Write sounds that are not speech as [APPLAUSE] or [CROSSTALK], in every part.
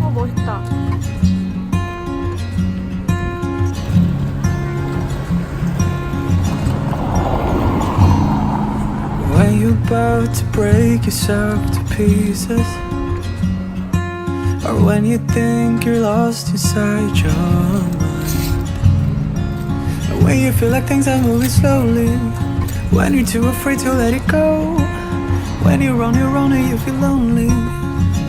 어 멋있다. Oh, when you're about to break yourself to pieces, or when you think you're lost inside your mind, when you feel like things are moving slowly, when you're too afraid to let it go. When you're running, running, and you feel lonely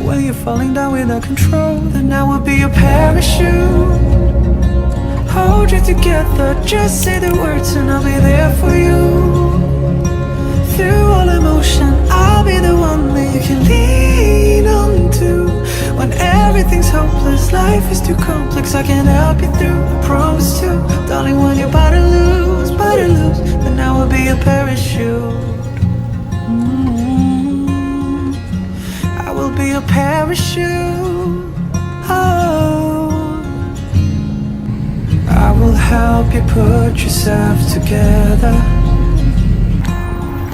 When you're falling down without control Then I will be your parachute. Hold you together, just say the words and I'll be there for you. Through all emotion, I'll be the one that you can lean on to. When everything's hopeless, life is too complex I can help you through, I promise to. Darling, when you're about to lose, about to lose Then I will be your parachute. parachute. Oh, I will help you put yourself together,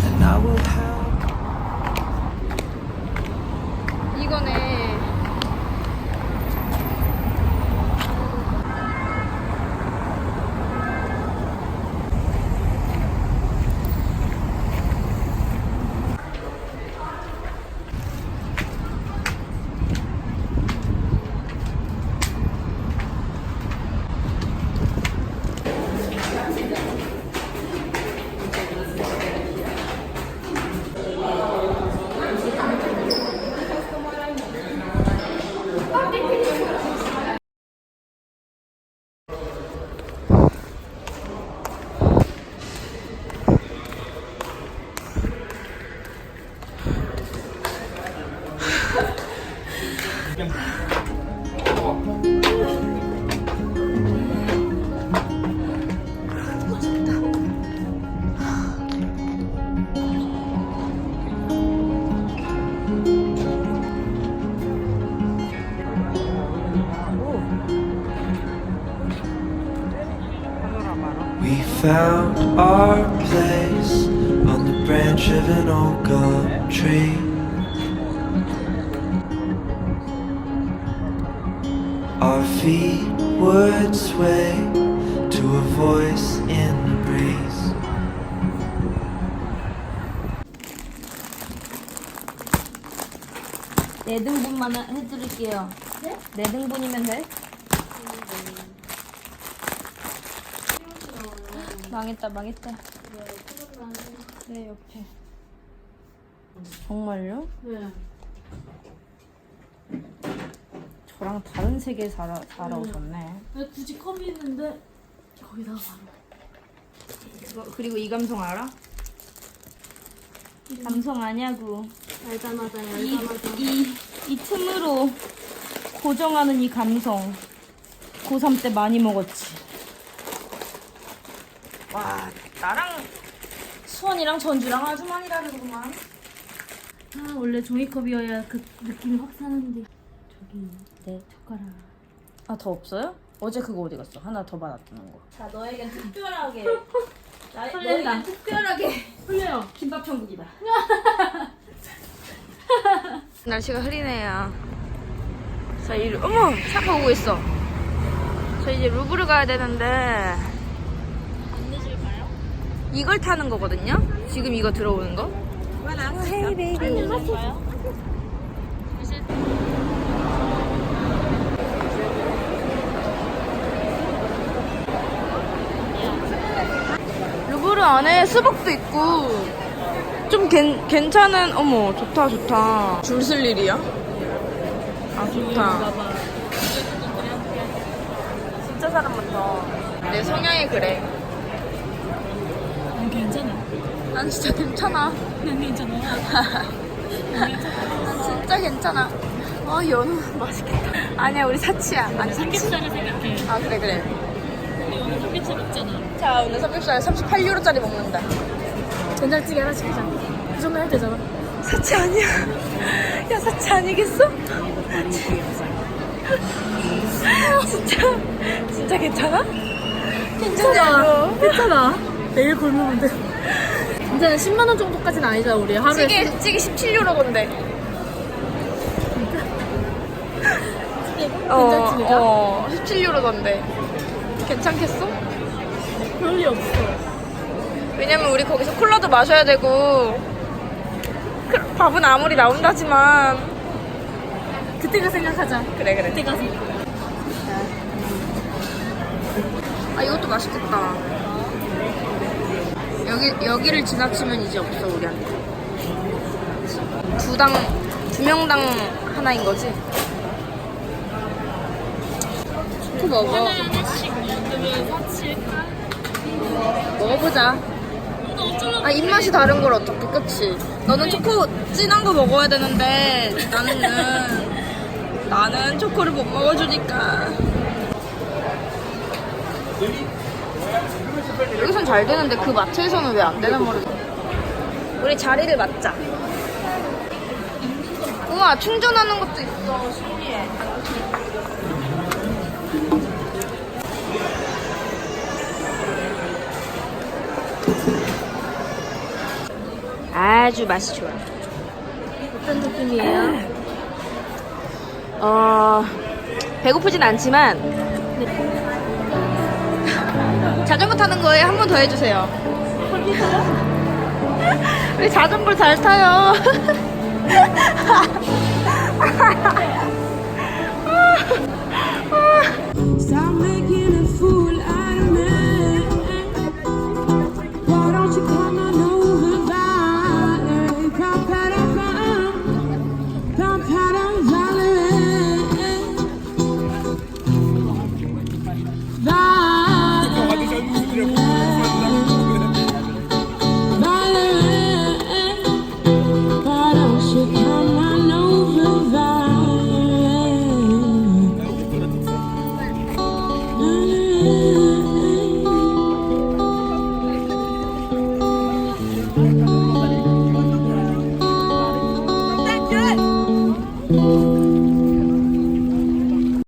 and I will found our place on the branch of an old gum tree. Our feet would sway to a voice in the breeze. 네 등분만 해드릴게요. 네? 네 등분이면 돼? 망했다 망했다. 내 옆에. 정말요? 네. 저랑 다른 세계에 살아, 살아오셨네. 네. 왜 굳이 컴이 있는데 거기다가 바로 그거, 그리고 이 감성 알아? 감성 아냐고. 알자마자 알자마자 이, 이, 이 틈으로 고정하는 이 감성. 고3 때 많이 먹었지. 와 나랑 수원이랑 전주랑 아주 많이 다르구만 아 원래 종이컵이어야 그 느낌이 확 사는데 저기 내 젓가락 아 더 없어요? 어제 그거 어디 갔어? 하나 더 받았다는 거. 자 너에게 특별하게 [LAUGHS] 나, 설렌다. 너에겐 특별하게 흘려요 김밥 천국이다 [LAUGHS] 날씨가 흐리네요. 자, 이, 어머! 차가 오고 있어. 저 이제 루브르 가야 되는데, 이걸 타는 거거든요. 지금 이거 들어오는 거. 루브르 안에 수박도 있고 좀 괜, 괜찮은 어머 좋다 좋다 줄 쓸 일이야? 아 좋다 진짜 사람 많다 내 성향이 그래 괜찮아. 난 진짜 괜찮아. 난 괜찮아. 난 괜찮아. 난 진짜 괜찮아. 어 연우 맛있겠다. 아니야 우리 사치야. 아니 삼겹살을 생각해. 아 그래 그래. 근데 오늘 삼겹살 먹잖아. 자 오늘 삼겹살 38유로짜리 먹는다. 된장찌개 하나 시키자. 그 정도 해도 되잖아. 사치 아니야. 야 사치 아니겠어? 진짜 진짜 괜찮아? 괜찮아. 괜찮아. 매일 굶으면 돼. 이제 10만 원 정도까지는 아니잖아 우리 하루에. 찌개 찌개 17유로 건데. 어, 괜찮지 어. 어 17유로 던데 괜찮겠어? 별일 없어. 왜냐면 우리 거기서 콜라도 마셔야 되고 그, 밥은 아무리 나온다지만 그때가 생각하자. 그래 그래. 그때가 생각. 아 이것도 맛있겠다. 여기 여기를 지나치면 이제 없어 우리한테 두 당 두 명당 하나인 거지? 초코 먹어. 하나씩 먹으면 사칠까? 먹어보자. 아 입맛이 다른 걸 어떻게 그치? 너는 초코 진한 거 먹어야 되는데 나는 나는 초코를 못 먹어주니까 여기선 잘 되는데 그 마트에서는 왜 안 되는 모르겠어 우리 자리를 맞자. 우와 충전하는 것도 있어. 신기해 아주 맛이 좋아. 어떤 느낌이에요? 어 배고프진 않지만 자전거 타는 거에 한 번 더 해주세요. [LAUGHS] 우리 자전거 잘 타요. [LAUGHS] [LAUGHS] 아. 아.